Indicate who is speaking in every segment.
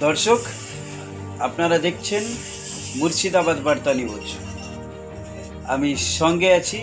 Speaker 1: দর্শক, আপনারা দেখছেন মুর্শিদাবাদ বার্তা নিউজ। আমি সঙ্গে আছি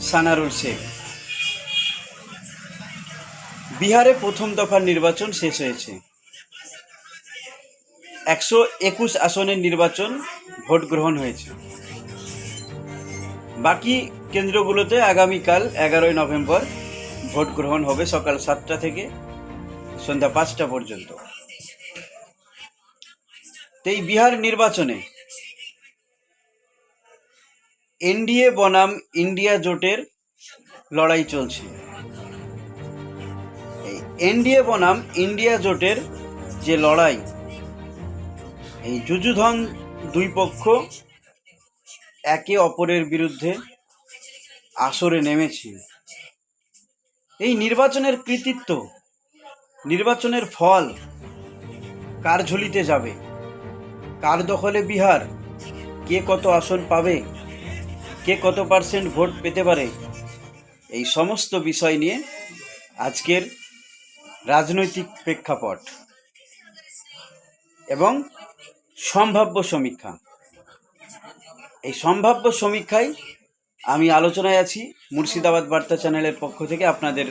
Speaker 1: সানারুল শেখ। বিহারে প্রথম দফার নির্বাচন শেষ হয়েছে। একশো একুশ আসনের নির্বাচন ভোট গ্রহণ হয়েছে। বাকি কেন্দ্রগুলোতে আগামীকাল এগারোই নভেম্বর ভোট গ্রহণ হবে সকাল সাতটা থেকে সন্ধ্যা পাঁচটা পর্যন্ত। এই বিহার নির্বাচনে এনডিএ বনাম ইন্ডিয়া জোটের লড়াই চলছে। এই এনডিএ বনাম ইন্ডিয়া জোটের যে লড়াই, এই যুযুধন দুই পক্ষ একে অপরের বিরুদ্ধে আসরে নেমেছে। এই নির্বাচনের কৃতিত্ব, নির্বাচনের ফল কার ঝুলিতে যাবে? কার দখলে বিহার? কে কত আসন পাবে? কে কত পার্সেন্ট ভোট পেতে পারে? এই সমস্ত বিষয় নিয়ে আজকের রাজনৈতিক প্রেক্ষাপট এবং সম্ভাব্য সমীক্ষা। এই সম্ভাব্য সমীক্ষায় আমি আলোচনায় আছি মুর্শিদাবাদ বার্তা চ্যানেলের পক্ষ থেকে আপনাদের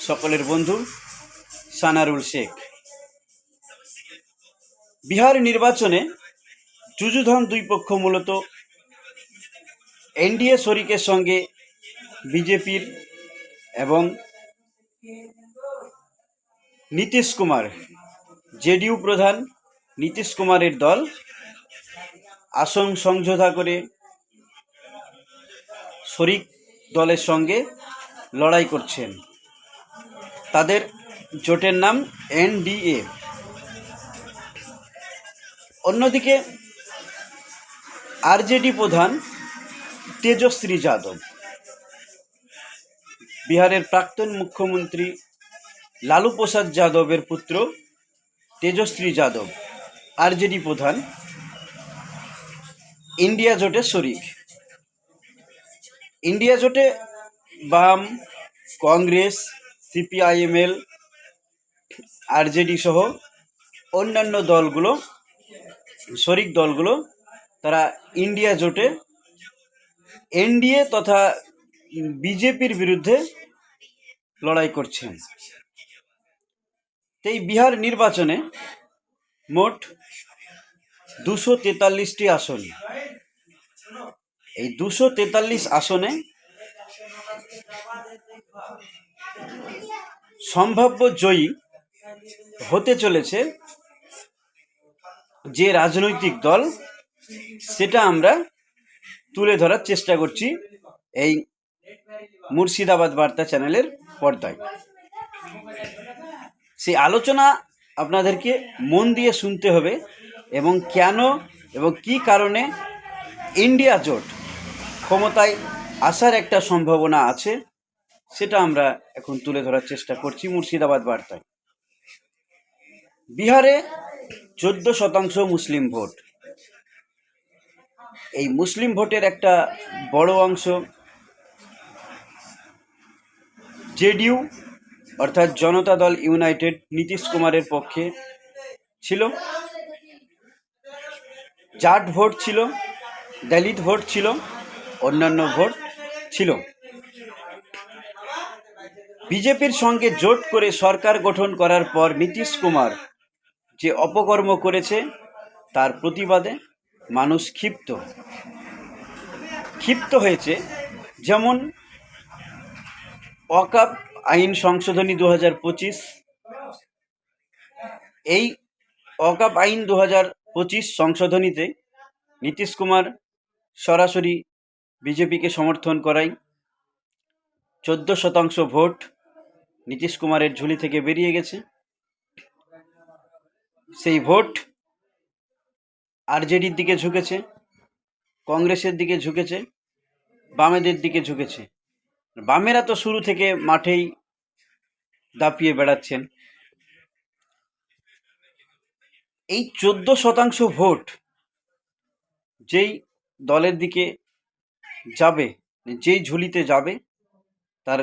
Speaker 1: সকলের বন্ধু সানারুল শেখ। বিহার নির্বাচনে যুযুধন দুই পক্ষ মূলত এনডিএ শরিকের সঙ্গে বিজেপির এবং নীতিশ কুমার, জেডিইউ প্রধান নীতিশ কুমারের দল আসন সমঝোতা করে শরিক দলের সঙ্গে লড়াই করছেন। তাদের জোটের নাম এনডিএ। অন্যদিকে, আরজেডি প্রধান তেজশ্রী যাদব। বিহারের প্রাক্তন মুখ্যমন্ত্রী লালু প্রসাদ যাদবের পুত্র তেজশ্রী যাদব, আরজেডি প্রধান ইন্ডিয়া জোটের শরিক। ইন্ডিয়া জোটে বাম, কংগ্রেস, সিপিআইএমএল, আরজেডি সহ অন্যান্য দলগুলো শরিক দলগুলো, তারা ইন্ডিয়া জোটে, এনডিএ তথা বিজেপির বিরুদ্ধে লড়াই করছেন। এই বিহার নির্বাচনে মোট দুশো তেতাল্লিশটি আসন। এই দুশো তেতাল্লিশ আসনে সম্ভাব্য জয়ী হতে চলেছে যে রাজনৈতিক দল, সেটা আমরা তুলে ধরার চেষ্টা করছি এই মুর্শিদাবাদ বার্তা চ্যানেলের পর্দায়। সেই আলোচনা আপনাদেরকে মন দিয়ে শুনতে হবে এবং কেন এবং কি কারণে ইন্ডিয়া জোট ক্ষমতায় আসার একটা সম্ভাবনা আছে, সেটা আমরা এখন তুলে ধরার চেষ্টা করছি মুর্শিদাবাদ বার্তায়। বিহারে চোদ্দ শতাংশ মুসলিম ভোট। এই মুসলিম ভোটের একটা বড় অংশ জেডিইউ, অর্থাৎ জনতা দল ইউনাইটেড নীতিশ কুমারের পক্ষে ছিল। জাট ভোট ছিল, দলিত ভোট ছিল, অন্যান্য ভোট ছিল। বিজেপির সঙ্গে জোট করে সরকার গঠন করার পর নীতিশ কুমার যে অপকর্ম করেছে, তার প্রতিবাদে মানুষ ক্ষিপ্ত। ক্ষিপ্ত হয়েছে, যেমন অকাপ আইন সংশোধনী দু হাজার পঁচিশ। এই অকাপ আইন দু হাজার পঁচিশ সংশোধনীতে নীতিশ কুমার সরাসরি বিজেপিকে সমর্থন করায়। চোদ্দ শতাংশ ভোট নীতিশ কুমারের ঝুলি থেকে বেরিয়ে গেছে। সেই ভোট আরজেডির দিকে ঝুঁকেছে, কংগ্রেসের দিকে ঝুঁকেছে, বামেদের দিকে ঝুঁকেছে। বামেরা তো শুরু থেকে মাঠেই দাপিয়ে বেড়াচ্ছেন। এই চোদ্দ শতাংশ ভোট যেই দলের দিকে যাবে, যেই ঝুলিতে যাবে, তার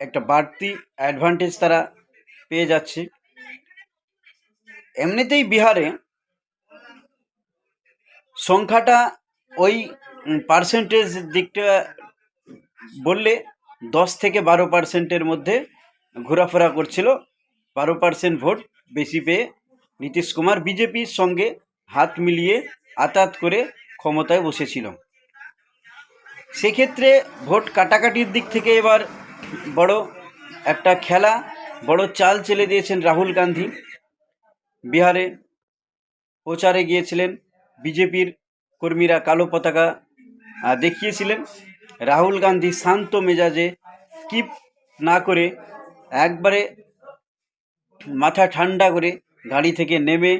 Speaker 1: একটা বাড়তি অ্যাডভান্টেজ তারা পেয়ে যাচ্ছে। এমনিতেই বিহারে সংখ্যাটা ওই পার্সেন্টেজ দিকটা বললে দশ থেকে বারো পার্সেন্টের মধ্যে ঘোরাফেরা করছিল। বারো পার্সেন্ট ভোট বেশি পেয়ে নীতিশ কুমার বিজেপির সঙ্গে হাত মিলিয়ে আতাত করে ক্ষমতায় বসেছিল। সেক্ষেত্রে ভোট কাটাকাটির দিক থেকে এবার বড় একটা খেলা, বড় চাল চেলে দিয়েছেন রাহুল গান্ধী। বিহারে প্রচারে গিয়েছিলেন। বিজেপির কর্মীরা কালো পতাকা দেখিয়েছিলেন। রাহুল গান্ধী শান্ত মেজাজে স্কিপ না করে একবারে মাথা ঠান্ডা করে গাড়ি থেকে নেমে,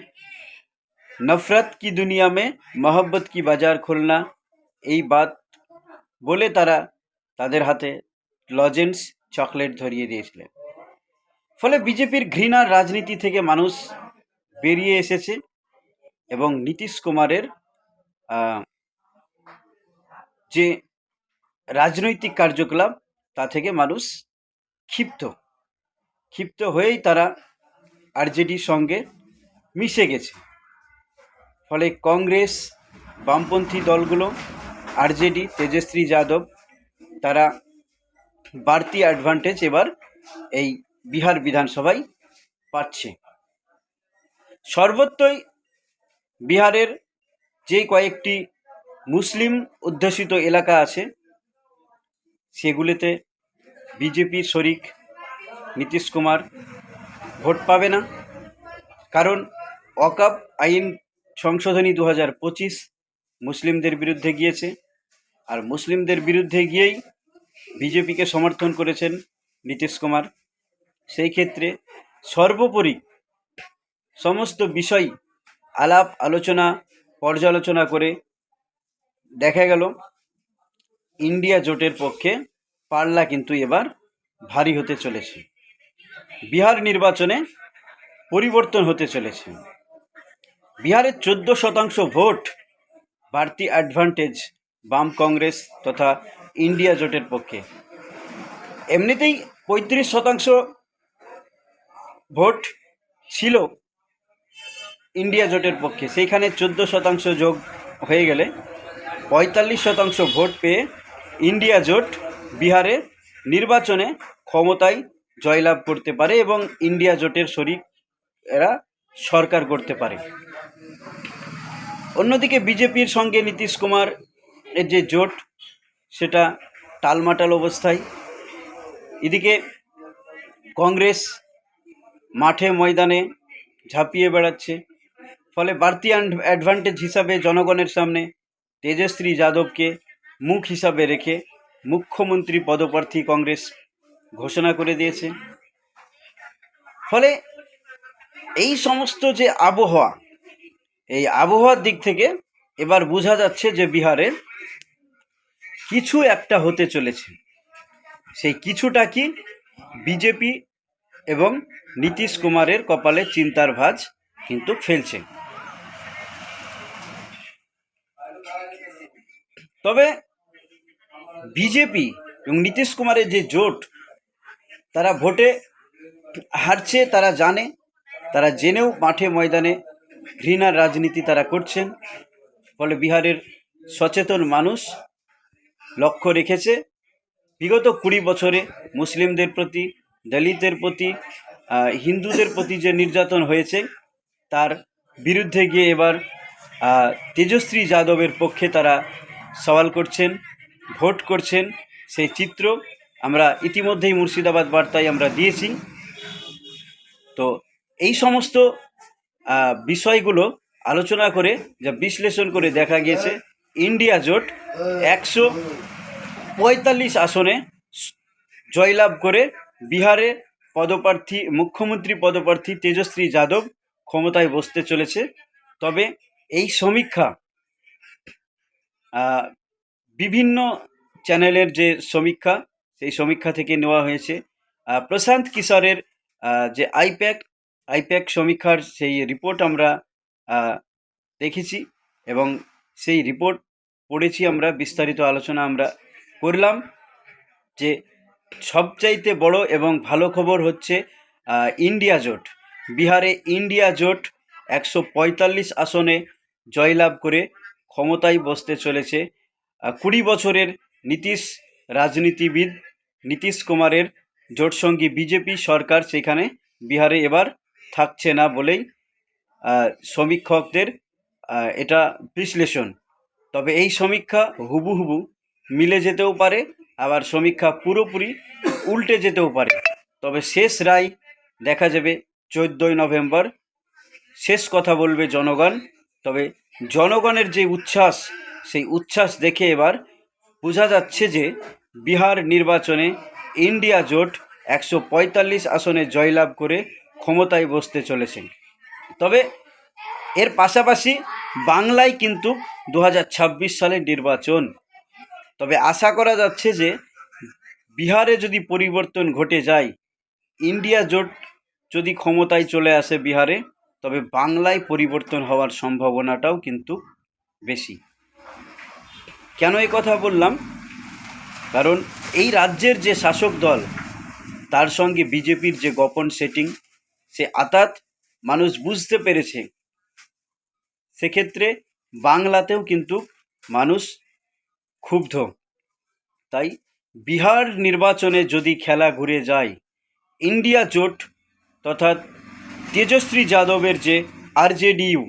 Speaker 1: নফরত কি দুনিয়া মে, মোহব্বত কি বাজার খুলনা? এই বাত বলে তারা তাদের হাতে লজেন্স চকলেট ধরিয়ে দিয়েছিলেন। ফলে বিজেপির ঘৃণার রাজনীতি থেকে মানুষ বেরিয়ে এসেছে এবং নীতিশ কুমারের যে রাজনৈতিক কার্যকলাপ, তা থেকে মানুষ ক্ষিপ্ত। ক্ষিপ্ত হয়েই তারা আরজেডির সঙ্গে মিশে গেছে। ফলে কংগ্রেস, বামপন্থী দলগুলো, আরজেডি তেজস্বী যাদব, তারা বাড়তি অ্যাডভান্টেজ এবার এই বিহার বিধানসভায় পাচ্ছে। সর্বত্রই বিহারের যে কয়েকটি মুসলিম অধ্যুষিত এলাকা আছে, সেগুলিতে বিজেপির শরিক নীতিশ কুমার ভোট পাবে না। কারণ অকাপ আইন সংশোধনী দু হাজার পঁচিশ মুসলিমদের বিরুদ্ধে গিয়েছে আর মুসলিমদের বিরুদ্ধে গিয়েই বিজেপিকে সমর্থন করেছেন নীতিশ কুমার। সেই ক্ষেত্রে সর্বোপরি সমস্ত বিষয় আলাপ, আলোচনা, পর্যালোচনা করে দেখা গেল, ইন্ডিয়া জোটের পক্ষে পাল্লা কিন্তু এবার ভারী হতে চলেছে। বিহার নির্বাচনে পরিবর্তন হতে চলেছে। বিহারের চোদ্দ শতাংশ ভোট বাড়তি অ্যাডভান্টেজ বাম কংগ্রেস তথা ইন্ডিয়া জোটের পক্ষে। এমনিতেই পঁয়ত্রিশ শতাংশ ভোট ছিল ইন্ডিয়া জোটের পক্ষে। সেইখানে চোদ্দ শতাংশ যোগ হয়ে গেলে পঁয়তাল্লিশ শতাংশ ভোট পেয়ে ইন্ডিয়া জোট বিহারে নির্বাচনে ক্ষমতায় জয়লাভ করতে পারে এবং ইন্ডিয়া জোটের শরিক এরা সরকার করতে পারে। অন্যদিকে বিজেপির সঙ্গে নীতিশ কুমার এর যে জোট, সেটা টালমাটাল অবস্থায়। এদিকে কংগ্রেস মাঠে ময়দানে ঝাঁপিয়ে বেড়াচ্ছে। ফলে বাড়তি অ্যাডভান্টেজ হিসাবে জনগণের সামনে তেজশ্রী যাদবকে মুখ হিসাবে রেখে মুখ্যমন্ত্রী পদপ্রার্থী কংগ্রেস ঘোষণা করে দিয়েছে। ফলে এই সমস্ত যে আবহাওয়া, এই আবহাওয়ার দিক থেকে এবার বোঝা যাচ্ছে যে বিহারের কিছু একটা হতে চলেছে। সেই কিছুটা কি বিজেপি এবং নীতিশ কুমারের কপালে চিন্তার ভাঁজ কিন্তু ফেলছে। তবে বিজেপি এবং নীতিশ কুমারের যে জোট, তারা ভোটে হারছে, তারা জানে, তারা জেনেও মাঠে ময়দানে ঘৃণার রাজনীতি তারা করছেন। ফলে বিহারের সচেতন মানুষ লক্ষ্য রেখেছে। বিগত কুড়ি বছরে মুসলিমদের প্রতি, দলিতের প্রতি হিন্দুদের প্রতি যে নির্যাতন হয়েছে, তার বিরুদ্ধে গিয়ে এবার তেজশ্রী যাদবের পক্ষে তারা সওয়াল করছেন, ভোট করছেন, সেই চিত্র আমরা ইতিমধ্যেই মুর্শিদাবাদ বার্তায় আমরা দিয়েছি। তো এই সমস্ত বিষয়গুলো আলোচনা করে, যা বিশ্লেষণ করে দেখা গিয়েছে, ইন্ডিয়া জোট একশো পঁয়তাল্লিশ আসনে জয়লাভ করে বিহারে পদপ্রার্থী, মুখ্যমন্ত্রী পদপ্রার্থী তেজশ্রী যাদব ক্ষমতায় বসতে চলেছে। তবে এই সমীক্ষা বিভিন্ন চ্যানেলের যে সমীক্ষা, সেই সমীক্ষা থেকে নেওয়া হয়েছে। প্রশান্ত কিশোরের যে আইপ্যাক আইপ্যাক সমীক্ষার সেই রিপোর্ট আমরা দেখেছি এবং সেই রিপোর্ট পড়েছি আমরা, বিস্তারিত আলোচনা আমরা করলাম যে সবচাইতে বড় এবং ভালো খবর হচ্ছে ইন্ডিয়া জোট। বিহারে ইন্ডিয়া জোট একশো পঁয়তাল্লিশ আসনে জয়লাভ করে ক্ষমতায় বসতে চলেছে। কুড়ি বছরের নীতিশ, রাজনীতিবিদ নীতিশ কুমারের জোটসঙ্গী বিজেপি সরকার সেখানে বিহারে এবার থাকছে না বলেই সমীক্ষকদের এটা বিশ্লেষণ। তবে এই সমীক্ষা হুবুহুবু মিলে যেতেও পারে, আবার সমীক্ষা পুরোপুরি উল্টে যেতেও পারে। তবে শেষ রায় দেখা যাবে চোদ্দোই নভেম্বর। শেষ কথা বলবে জনগণ। তবে জনগণের যে উচ্ছ্বাস, সেই উচ্ছ্বাস দেখে এবার বোঝা যাচ্ছে যে বিহার নির্বাচনে ইন্ডিয়া জোট একশো পঁয়তাল্লিশ আসনে জয়লাভ করে ক্ষমতায় বসতে চলেছেন। তবে এর পাশাপাশি বাংলায় কিন্তু দু হাজার ছাব্বিশ সালের নির্বাচন। তবে আশা করা যাচ্ছে যে বিহারে যদি পরিবর্তন ঘটে যায়, ইন্ডিয়া জোট যদি ক্ষমতায় চলে আসে বিহারে তবে বাংলায় পরিবর্তন হওয়ার সম্ভাবনাটাও কিন্তু বেশি। কেন এই কথা বললাম? কারণ এই রাজ্যের যে শাসক দল, তার সঙ্গে বিজেপির যে গোপন সেটিং সে আতাত মানুষ বুঝতে পেরেছে। সেক্ষেত্রে বাংলাতেও কিন্তু মানুষ ক্ষুব্ধ। তাই বিহার নির্বাচনে যদি খেলা ঘুরে যায়, ইন্ডিয়া জোট তথা তেজস্বী যাদবের যে আরজেডিইউ,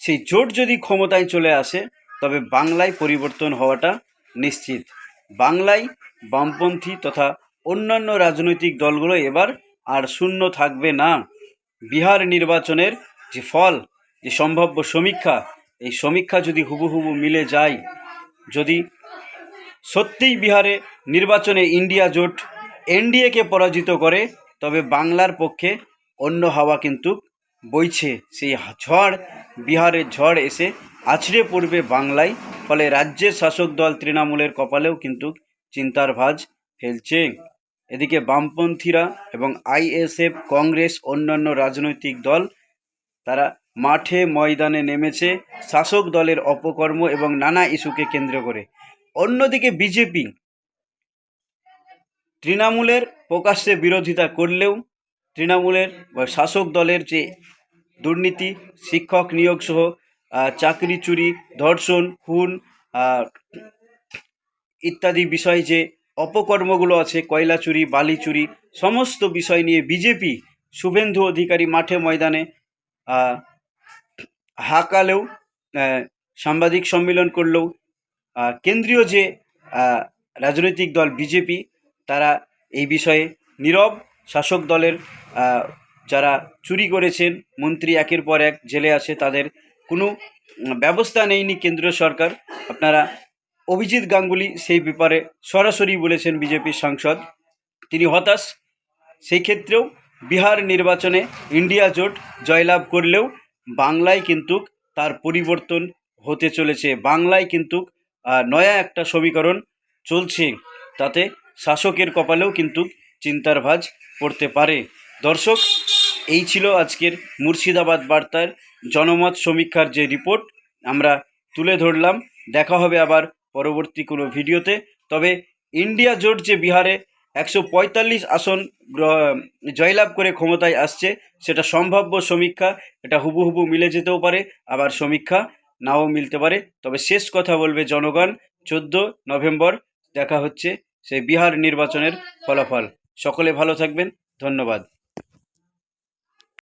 Speaker 1: সেই জোট যদি ক্ষমতায় চলে আসে, তবে বাংলায় পরিবর্তন হওয়াটা নিশ্চিত। বাংলায় বামপন্থী তথা অন্যান্য রাজনৈতিক দলগুলো এবার আর শূন্য থাকবে না। বিহার নির্বাচনের যে ফল, যে সম্ভাব্য সমীক্ষা, এই সমীক্ষা যদি হুবহুবু মিলে যায়, যদি সত্যিই বিহারে নির্বাচনে ইন্ডিয়া জোট এনডিএকে পরাজিত করে, তবে বাংলার পক্ষে অন্য হাওয়া কিন্তু বইছে। সেই ঝড়, বিহারের ঝড় এসে আছড়ে পড়বে বাংলায়, ফলে রাজ্যের শাসক দল তৃণমূলের কপালেও কিন্তু চিন্তার ভাঁজ ফেলছে। এদিকে বামপন্থীরা এবং আইএসএফ, কংগ্রেস, অন্যান্য রাজনৈতিক দল, তারা মাঠে ময়দানে নেমেছে শাসক দলের অপকর্ম এবং নানা ইস্যুকে কেন্দ্র করে। অন্যদিকে বিজেপি তৃণমূলের প্রকাশ্যে বিরোধিতা করলেও তৃণমূলের শাসক দলের যে দুর্নীতি, শিক্ষক নিয়োগ সহ চাকরি চুরি, ধর্ষণ, খুন ইত্যাদি বিষয় যে অপকর্মগুলো আছে, কয়লা চুরি, বালি চুরি, সমস্ত বিষয় নিয়ে বিজেপি শুভেন্দু অধিকারী মাঠে ময়দানে হাকালেও সাংবাদিক সম্মেলন করলেও কেন্দ্রীয় যে রাজনৈতিক দল বিজেপি তারা এই বিষয়ে নীরব শাসক দলের যারা চুরি করেছেন, মন্ত্রী একের পর এক জেলে আছে তাদের কোনো ব্যবস্থা নেয়নি কেন্দ্রীয় সরকার। আপনারা অভিজিৎ গাঙ্গুলি সেই ব্যাপারে সরাসরি বলেছেন বিজেপির সাংসদ। তিনি হতাশ। সেই ক্ষেত্রেও বিহার নির্বাচনে ইন্ডিয়া জোট জয়লাভ করলেও বাংলায় কিন্তু তার পরিবর্তন হতে চলেছে। বাংলায় কিন্তু নয়া একটা সমীকরণ চলছে। তাতে শাসকের কপালেও কিন্তু চিন্তার ভাঁজ পড়তে পারে। দর্শক, এই ছিল আজকের মুর্শিদাবাদ বার্তার জনমত সমীক্ষার যে রিপোর্ট। আমরা তুলে ধরলাম, দেখা হবে আবার পরবর্তী কোনো ভিডিওতে। তবে ইন্ডিয়া জোট যে বিহারে একশো পঁয়তাল্লিশ আসন জয়লাভ করে ক্ষমতায় আসছে, সেটা সম্ভাব্য সমীক্ষা। এটা হুবহুবু মিলে যেতেও পারে, আবার সমীক্ষা নাও মিলতে পারে। তবে শেষ কথা বলবে জনগণ। চোদ্দ নভেম্বর দেখা হচ্ছে সেই বিহার নির্বাচনের ফলাফল। সকলে ভালো থাকবেন। ধন্যবাদ।